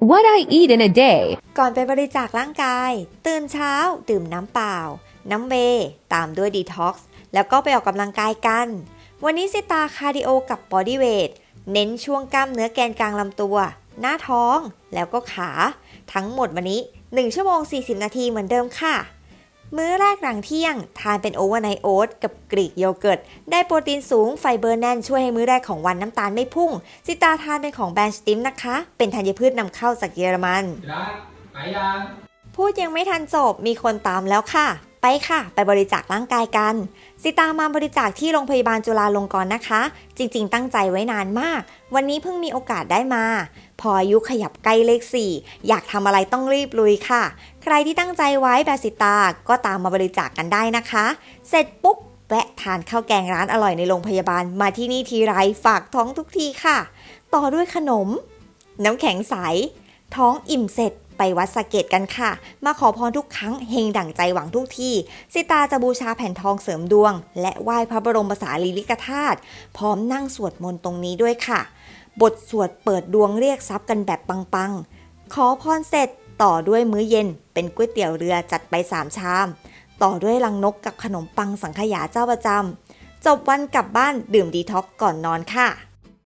What I eat in a day. ก่อนไปบริจาคร่างกาย ตื่นเช้า ดื่มน้ำเปล่า น้ำเวตามด้วยดีท็อกซ์แล้วก็ไปออกกำลังกายกัน วันนี้สิตาคาร์ดิโอกับบอดี้เวทเน้นช่วงกล้ามเนื้อแกนกลางลำตัว หน้าท้องแล้วก็ขา ทั้งหมดวันนี้ 1 ชั่วโมง 40 นาทีเหมือนเดิมค่ะ มื้อแรกหลังเที่ยง ทานเป็นโอเวอร์ไนท์โอ๊ตกับกรีกโยเกิร์ต ได้โปรตีนสูงไฟเบอร์แน่นช่วยให้มื้อแรกของวันน้ำตาลไม่พุ่งสิตาทานเป็นของแบรนด์สติมนะคะ เป็นธัญพืชนำเข้าจากเยอรมันที่รักหายยังพูดยังไม่ทันจบมีคนตามแล้วค่ะ ไปค่ะ ไปบริจาคร่างกายกันสิตามาบริจาคที่โรงพยาบาลจุฬาลงกรณ์นะคะ จริงๆ ตั้งใจไว้นานมาก วันนี้เพิ่งมีโอกาสได้มา พออายุขยับใกล้เลข 4 อยากทำอะไรต้องรีบลุยค่ะ ใครที่ตั้งใจไว้แบบสิตาก็ตามมาบริจาคกันได้นะคะ เสร็จปุ๊บแวะทานข้าวแกงร้านอร่อยในโรงพยาบาลมาที่นี่ทีไรฝากท้องทุกทีค่ะ ต่อด้วยขนม น้ำแข็งใส ท้องอิ่มเสร็จ ไปวัดสะเกตกันค่ะ มาขอพรทุกครั้งเฮงดั่งใจหวังทุกที่ สิตาจะบูชาแผ่นทองเสริมดวง และไหว้พระบรมสารีริกธาตุพร้อมนั่งสวดมนต์ตรงนี้ด้วยค่ะ บทสวดเปิดดวงเรียกทรัพย์กันแบบปังๆ ขอพรเสร็จต่อด้วยมื้อเย็น เป็นก๋วยเตี๋ยวเรือจัดไป3ชาม ต่อด้วยลังนกกับขนมปังสังขยาเจ้าประจำจบวันกลับบ้านดื่มดีท็อกก่อนนอนค่ะ